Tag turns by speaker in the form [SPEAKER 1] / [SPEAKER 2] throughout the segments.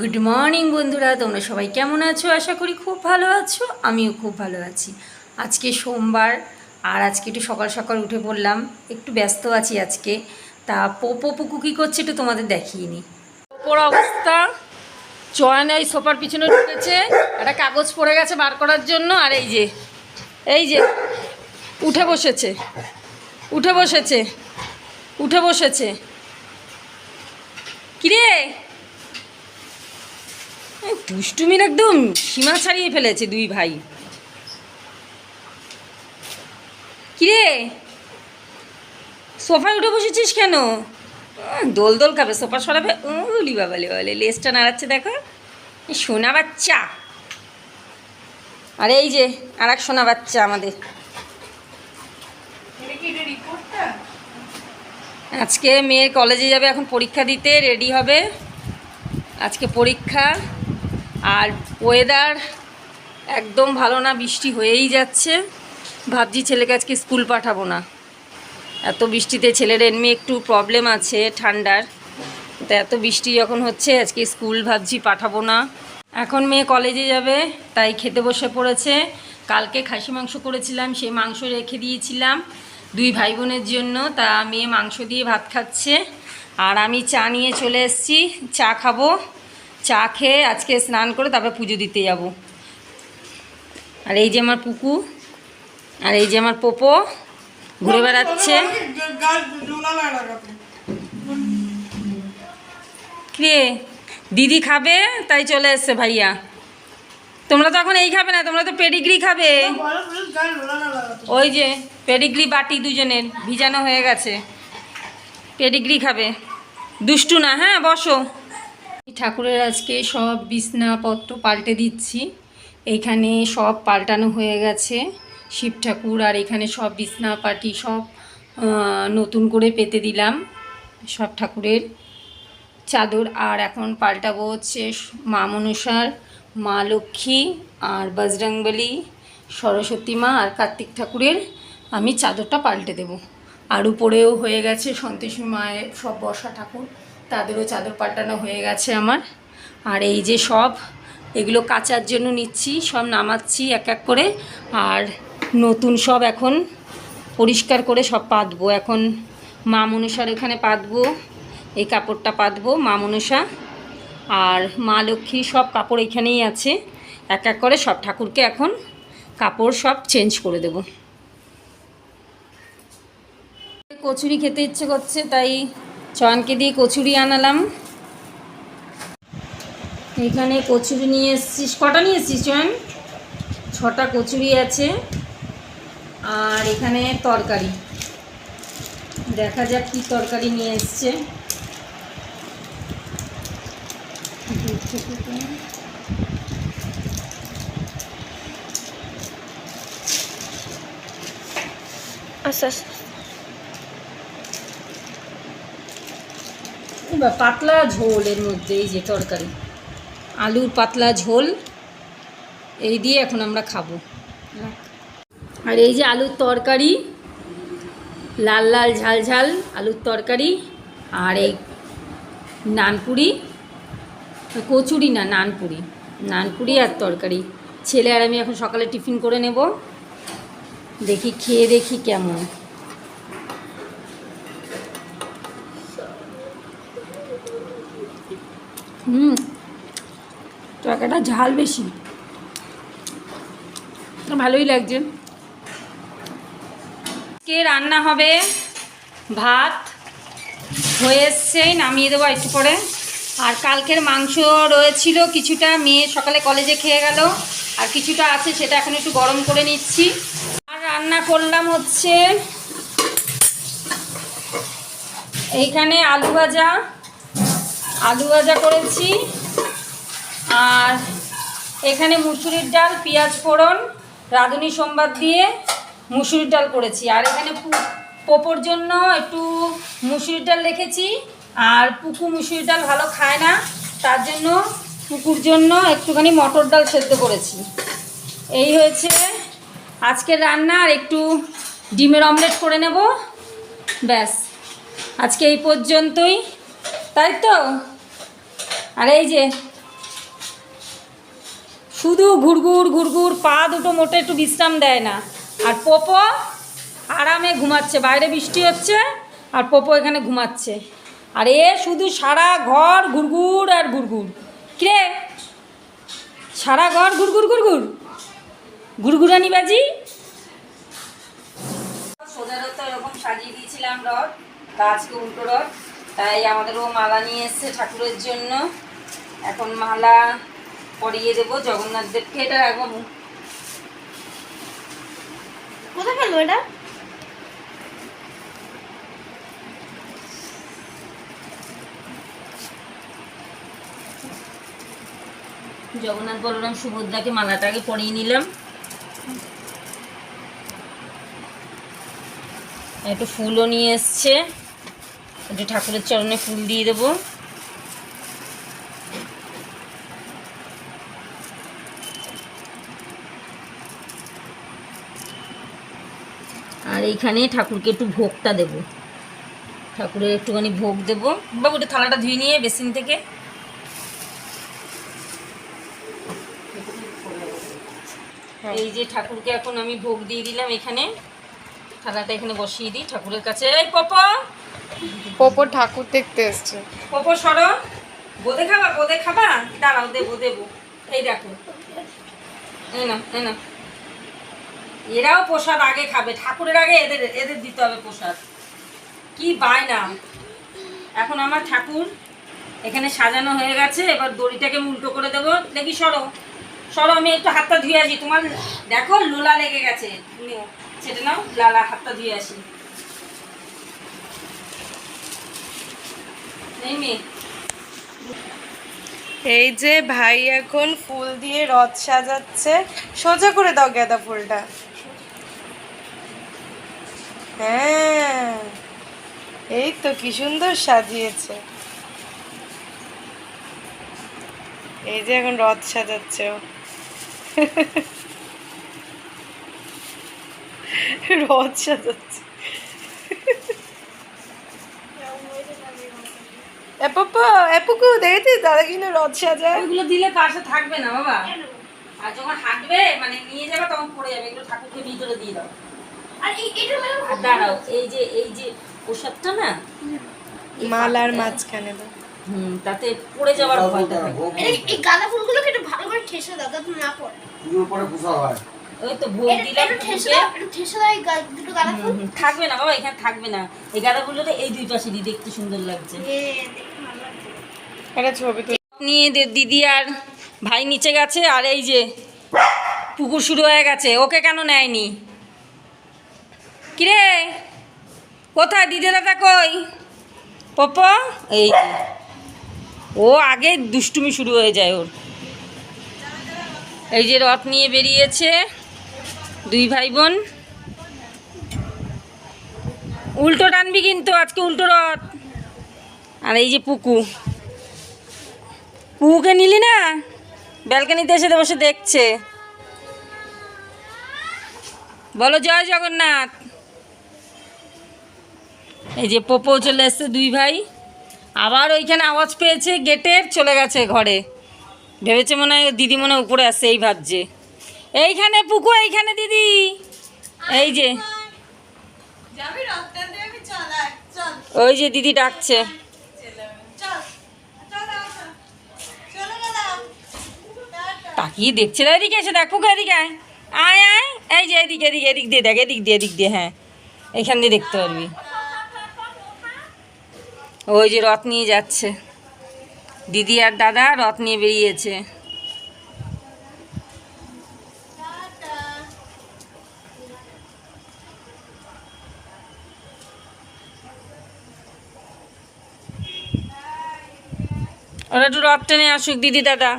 [SPEAKER 1] Good morning বন্ধুরা। তোমরা সবাই কেমন আছো? আশা করি খুব ভালো আছো। আমিও খুব ভালো আছি। আজকে সোমবার, আর আজকে একটু সকাল সকাল উঠে পড়লাম। একটু ব্যস্ত আছি আজকে। তা পোপো পুকু কী করছে একটু তোমাদের দেখিয়ে নি। পোপোর অবস্থা। চয়ন এই সোফার পিছনে ঢুকেছে। একটা কাগজ পড়ে গেছে বার করার জন্য, আর এই যে এই যে, উঠে বসেছে। উঠে বসেছে। উঠে বসেছে। কিরে? এই দুষ্টুমির একদম সীমা ছাড়িয়ে ফেলেছে দুই ভাই। কিরে? সোফায় উঠে বসেছিস কেন? দোল দোল খাবে সোফা সরাবে উলি বাবালে বলে লেজটা নাড়াচ্ছে দেখো। সোনা বাচ্চা। আর এই যে আর এক সোনা বাচ্চা আমাদের। আজকে মেয়ের কলেজে যাবে এখন পরীক্ষা দিতে রেডি হবে। আজকে পরীক্ষা। আর ওয়েদার একদম ভালো না, বৃষ্টি হয়েই যাচ্ছে। ভাবছি ছেলেকে আজকে স্কুল পাঠাবো না। এত বৃষ্টিতে ছেলের এমনি একটু প্রবলেম আছে ঠান্ডার। তো এত বৃষ্টি যখন হচ্ছে, আজকে স্কুল ভাবছি পাঠাবো না। এখন মেয়ে কলেজে যাবে, তাই খেতে বসে পড়েছে। কালকে খাসি মাংস করেছিলাম সেই মাংস রেখে দিয়েছিলাম দুই ভাই বোনের জন্য। তা মেয়ে মাংস দিয়ে ভাত খাচ্ছে। আর আমি চা নিয়ে চলে এসেছি, চা খাব। চা খেয়ে আজকে স্নান করে তারপরে পুজো দিতে যাব। আর এই যে আমার পুকু, আর এই যে আমার পোপো ঘুরে বেড়াচ্ছে। রে দিদি খাবে? তাই চলে এসছে ভাইয়া। তোমরা তো এখন এই খাবে না, তোমরা তো পেডিগ্রি খাবে। ওই যে পেডিগ্রি বাটি দুজনের, ভিজানো হয়ে গেছে। পেডিগ্রি খাবে। দুষ্টু না হ্যাঁ বসো। ঠাকুরের আজকে সব বিছনাপত্র পাল্টে দিচ্ছি। এখানে সব পাল্টানো হয়ে গেছে। শিব ঠাকুর আর এখানে সব বিছনা পাটি সব নতুন করে পেতে দিলাম সব ঠাকুরের। চাদর আর এখন পাল্টাবো হচ্ছে মা মনসার, মা লক্ষ্মী আর বজরংবলী, সরস্বতী মা আর কার্তিক ঠাকুরের। আমি চাদরটা পাল্টে দেব। আর উপরেও হয়ে গেছে সন্তোষী মায়ের সব বর্ষা ঠাকুর। তাদেরও চাদর পাল্টানো হয়ে গেছে আমার। আর এই যে সব, এগুলো কাচার জন্য নিচ্ছি, সব নামাচ্ছি এক এক করে। আর নতুন সব এখন পরিষ্কার করে সব পাতবো। এখন মা মনসার এখানে পাতবো, এই কাপড়টা পাতবো মা মনসা আর মা লক্ষ্মী সব কাপড় এখানেই আছে, এক এক করে সব ঠাকুরকে এখন কাপড় সব চেঞ্জ করে দেব। কচুরি খেতে ইচ্ছে করছে, তাই চয়নকে দিয়ে কচুরি আনালাম। এখানে কচুরি নিয়ে এসছিস। কটা নিয়ে এসছিস চয়ন? ছটা কচুরি আছে। আর এখানে তরকারি। দেখা যাক কি তরকারি নিয়ে এসছে।
[SPEAKER 2] আচ্ছা আচ্ছা
[SPEAKER 1] এবার পাতলা ঝোল এর মধ্যে এই যে তরকারি, আলুর পাতলা ঝোল, এই দিয়ে এখন আমরা খাব। আর এই যে আলুর তরকারি, লাল লাল ঝাল ঝাল আলুর তরকারি, আর এই নানপুরি, কচুরি না, নানপুরি। নানপুরি আর তরকারি। ছেলে আর আমি এখন সকালে টিফিন করে নেব। দেখি, খেয়ে দেখি কেমন হুম তরকারিটা ঝাল বেশি। ভালোই লাগছে। কে রান্না হবে ভাত। হয়ে নামিয়ে দেবো একটু পরে। আর কালকের মাংস রয়েছিল কিছুটা, মেয়ে সকালে কলেজে খেয়ে গেল। আর কিছুটা আছে, সেটা এখন একটু গরম করে নিচ্ছি। আর রান্না করলাম হচ্ছে এইখানে আলু ভাজা। আলু ভাজা করেছি। আর এখানে মুসুরির ডাল, পেঁয়াজ ফোড়ন, রাঁধুনি সোমবার দিয়ে মুসুরির ডাল করেছি। আর এখানে পোপোর জন্য একটু মুসুরির ডাল রেখেছি। আর পুকু মুসুরির ডাল ভালো খায় না, তার জন্য পুকুর জন্য একটুখানি মটর ডাল সেদ্ধ করেছি। এই হয়েছে আজকের রান্না, আর একটু ডিমের অমলেট করে নেব। ব্যাস, আজকে এই পর্যন্তই। তাই তো? আর এই যে শুধু ঘুরঘুর ঘুরঘুর পা দুটো মোটে একটু বিশ্রাম দেয় না। আর পোপো আরামে ঘুমাচ্ছে, বাইরে বৃষ্টি হচ্ছে, আর পোপো এখানে ঘুমাচ্ছে। আর এ শুধু সারা ঘর ঘুরঘুর আর ঘুরঘুর কিরে? সারা ঘর ঘুরঘুর ঘুরঘুর ঘুরঘুরানি বাজি? রথ এরকম সাজিয়ে দিয়েছিলাম রথ, তা আজকে উল্টো রথ। তাই আমাদেরও মালা নিয়ে এসছে ঠাকুরের জন্য। এখন মালা পরিয়ে দেবো জগন্নাথ দেবকে এটা রাখব
[SPEAKER 2] কোথায় ফেলব এটা?
[SPEAKER 1] জগন্নাথ বলরাম সুভদ্রাকে মালাটাকে পরিয়ে নিলাম। একটু ফুলও নিয়ে এসছে। একটু ঠাকুরের চরণে ফুল দিয়ে দেবো। আর এইখানে ঠাকুরকে একটু ভোগটা দেব। ঠাকুরের একটুখানি ভোগ দেবো। বাবু একটু থালাটা ধুয়ে নিয়ে বেসিন থেকে। এই যে ঠাকুরকে এখন আমি ভোগ দিয়ে দিলাম এখানে। থালাটা এখানে বসিয়ে দিই ঠাকুরের কাছে। এই পপা!
[SPEAKER 3] পোপো ঠাকুর দেখতে এসছে।
[SPEAKER 1] পপো সরো। বোদে খাবা বোদে খাবা? দাঁড়াও দেবো দেবো এই দেখো। এই না এই না এরাও প্রসাদ আগে খাবে, ঠাকুরের আগে এদের এদের দিতে হবে প্রসাদ। কি বায়না। এখন আমার ঠাকুর এখানে সাজানো হয়ে গেছে, এবার দড়িটাকে উল্টো করে দেবো। দেখি সরো। সরো, আমি একটু হাতটা ধুয়ে আসি। তোমার, দেখো, লোলা লেগে গেছে। সেটা নাও, লালা, হাতটা ধুয়ে আসি। এই
[SPEAKER 3] যে ভাই এখন ফুল দিয়ে রথ সাজাচ্ছে। সোজা করে দাও গাঁদা ফুলটা। হ্যাঁ এই তো কি সুন্দর সাজিয়েছে। এই যে এখন রথ সাজাচ্ছে রথ সাজাচ্ছে। দেখেছিস? দাদা কিন্তু রথ
[SPEAKER 1] ওইগুলো দিলে থাকবে না বাবা। আর যখন হাঁটবে মানে নিয়ে যাবে, তখন পড়ে যাবে। এগুলো ঠাকুরকে ভিতরে দিয়ে দাও।
[SPEAKER 2] আর এই এটা
[SPEAKER 1] আর দাঁড়াও এই যে এই যে প্রসাদটা না? এই
[SPEAKER 3] মালার মাঝখানে
[SPEAKER 1] হুম তাতে পড়ে যাওয়ার ভয়টা
[SPEAKER 2] এই- এই গাঁদা ফুলগুলোকে একটু ভালো করে ঠেসে দাও যাতে না পড়ে।
[SPEAKER 4] পুজোর পরে পোষা হয়।
[SPEAKER 1] ওই তো ভোগ দিলাম
[SPEAKER 2] একটু ঠেসে
[SPEAKER 1] ঠাকুরকে।
[SPEAKER 2] দাও একটু ঠেসে দাও এই গা- দুটো গাঁদা ফুল।
[SPEAKER 1] হুম, হুম, থাকবে না বাবা এখানে থাকবে না। এই গাঁদাগুলো এই দুই পাশে দিয়ে দেখতে সুন্দর লাগছে।
[SPEAKER 2] এ, দেখতে ভালো লাগছে।
[SPEAKER 3] একটা ছবি
[SPEAKER 1] নিয়ে দিদি আর ভাই নিচে গেছে আর এই যে পুকুর শুরু হয়ে গেছে ওকে কেন নেয়নি? কিরে? কোথায়? দিদি দাদা কই? পপ এই ও আগে দুষ্টুমি শুরু হয়ে যায় ওর। এই যে রথ নিয়ে বেরিয়েছে দুই ভাই বোন উল্টো টানবি কিন্তু আজকে উল্টো রথ। আর এই যে পুকু। পুকুকে নিলি না? ব্যালকানিতে এসে বসে দেখছে। বলো, জয় জগন্নাথ। এই যে পোপো চলে এসছে দুই ভাই। আবার ওইখানে আওয়াজ পেয়েছে গেটের চলে গেছে ঘরে। ভেবেছে মনে হয় দিদি মনে উপরে আসছে এই ভাবছে। এইখানে পুকু, এইখানে দিদি। এই যে। ওই যে দিদি ডাকছে। তাকিয়ে দেখছে না এদিকে এসে, দেখ পুকু এদিকে। আয় আয়। এই যে এদিকে এদিকে, এদিক দিয়ে দেখ, এদিক দিয়ে এদিক দিয়ে হ্যাঁ। এখান দিয়ে দেখতে পারবি। ওই যে রথ নিয়ে যাচ্ছে। দিদি আর দাদা রথ নিয়ে বেরিয়েছে। ওরা একটু রথ টেনে আসুক দিদি, দাদা।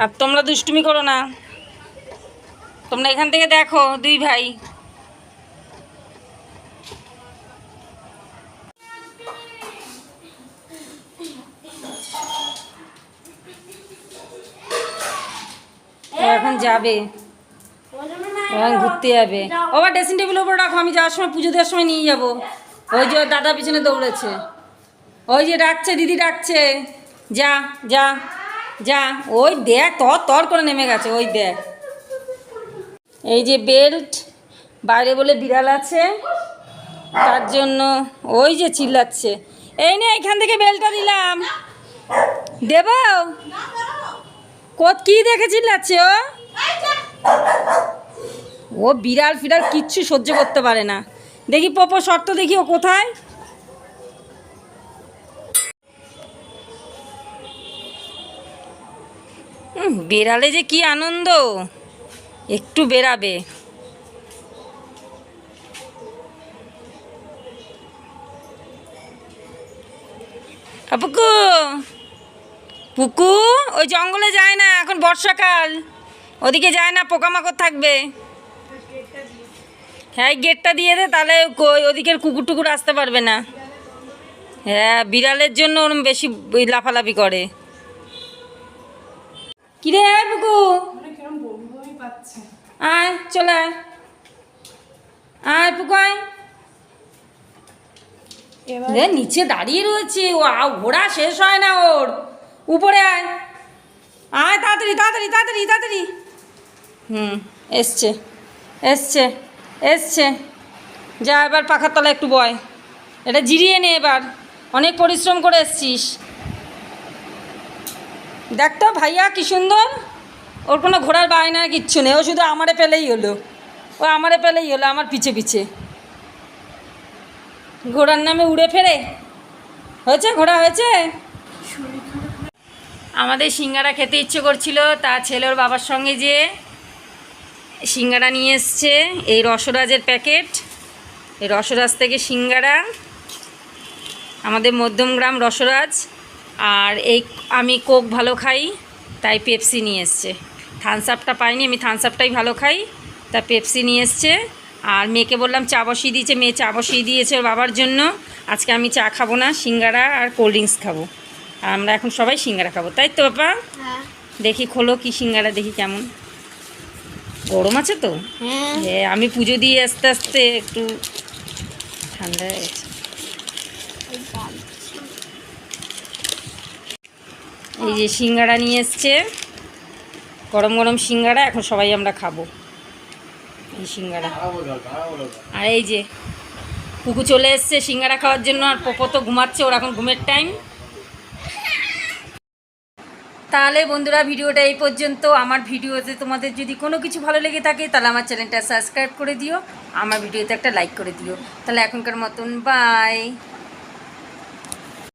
[SPEAKER 1] আর তোমরা দুষ্টুমি করো না। তোমরা এখান থেকে দেখো দুই ভাই ও এখন যাবে? এখন ঘুরতে যাবে? ওবার ড্রেসিং টেবিল ওপর রাখো, আমি যাওয়ার সময়, পুজো দেওয়ার সময় নিয়ে যাব। ওই যে দাদা পিছনে দৌড়েছে। ওই যে ডাকছে, দিদি ডাকছে। যা যা যা। ওই দেখ, তর তর করে নেমে গেছে, ওই দেখ। এই যে বেল্ট বাইরে বলে বিড়াল আছে। তার জন্য ওই যে চিল্লাচ্ছে। এই নে, এখান থেকে বেলটা দিলাম। দেব? কত কি দেখে চিল্লাচ্ছে ও? ও বিড়াল ফিড়াল কিচ্ছু সহ্য করতে পারে না। দেখি পপো শর্ত দেখি ও কোথায়। বেড়ালে যে কি আনন্দ। একটু বেরাবে আ, পুকু ওই জঙ্গলে যায় না এখন বর্ষাকাল। ওদিকে যায় না পোকামাকড় থাকবে। হ্যাঁ গেটটা দিয়ে দে তাহলে ওদিকের কুকুর টুকুর আসতে পারবে না। হ্যাঁ বিড়ালের জন্য ওরম বেশি লাফালাফি করে। কিরে পুকু? আয় চলে আয়। আয় পুকু আয়। নিচে দাঁড়িয়ে রয়েছে ও ঘোড়া শেষ হয় না ওর। উপরে আয়। আয় তাড়াতাড়ি তাড়াতাড়ি তাড়াতাড়ি তাড়াতাড়ি। হুম, এসছে এসছে এসছে। যা এবার পাখার তলা একটু বয়। এটা জিরিয়ে নে এবার। অনেক পরিশ্রম করে এসছিস। দেখ তো ভাইয়া কি সুন্দর। ওর কোনো ঘোড়ার বায়না কিচ্ছু নেই। ও শুধু আমারে পেলেই হলো। ও আমারে পেলেই হলো, আমার পিছে পিছে। ঘোড়ার নামে উড়ে ফেরে। হয়েছে, ঘোড়া হয়েছে? আমাদের সিঙ্গারা খেতে ইচ্ছে করছিল, তা ছেলে ওর বাবার সঙ্গে যে সিঙ্গারা নিয়ে এসছে, এই রসরাজের প্যাকেট। এই রসরাজ থেকে সিঙ্গারা, আমাদের মধ্যমগ্রাম রসরাজ। আর এই আমি কোক ভালো খাই, তাই পেপসি নিয়ে এসছে। থামস আপটা পাইনি, আমি থামস আপটাই ভালো খাই, তা পেপসি নিয়ে এসছে। আর মেয়েকে বললাম, চা বসিয়ে দিয়েছে। মেয়ে চা বসিয়ে দিয়েছে বাবার জন্য। আজকে আমি চা খাব না, সিঙ্গারা আর কোল্ড ড্রিঙ্কস খাব। আমরা এখন সবাই সিঙ্গারা খাব তাই তো বাবা?
[SPEAKER 2] হ্যাঁ।
[SPEAKER 1] দেখি খোলো কি সিঙ্গারা দেখি কেমন। গরম আছে তো?
[SPEAKER 2] হ্যাঁ।
[SPEAKER 1] হ্যাঁ আমি পুজো দিয়ে আস্তে আস্তে একটু ঠান্ডা হয়ে গেছে। এই যে সিঙ্গারা নিয়ে এসছে গরম গরম সিঙ্গারা এখন সবাই আমরা খাব। এই সিঙ্গারা। আর এই যে কুকু চলে এসছে সিঙ্গারা খাওয়ার জন্য আর পোপো তো ঘুমাচ্ছে ওর এখন ঘুমের টাইম তাহলে বন্ধুরা ভিডিওটা এই পর্যন্ত। আমার ভিডিওতে তোমাদের যদি কোনো কিছু ভালো লেগে থাকে, তাহলে আমার চ্যানেলটা সাবস্ক্রাইব করে দিও। আমার ভিডিওতে একটা লাইক করে দিও। তাহলে এখনকার মতন বাই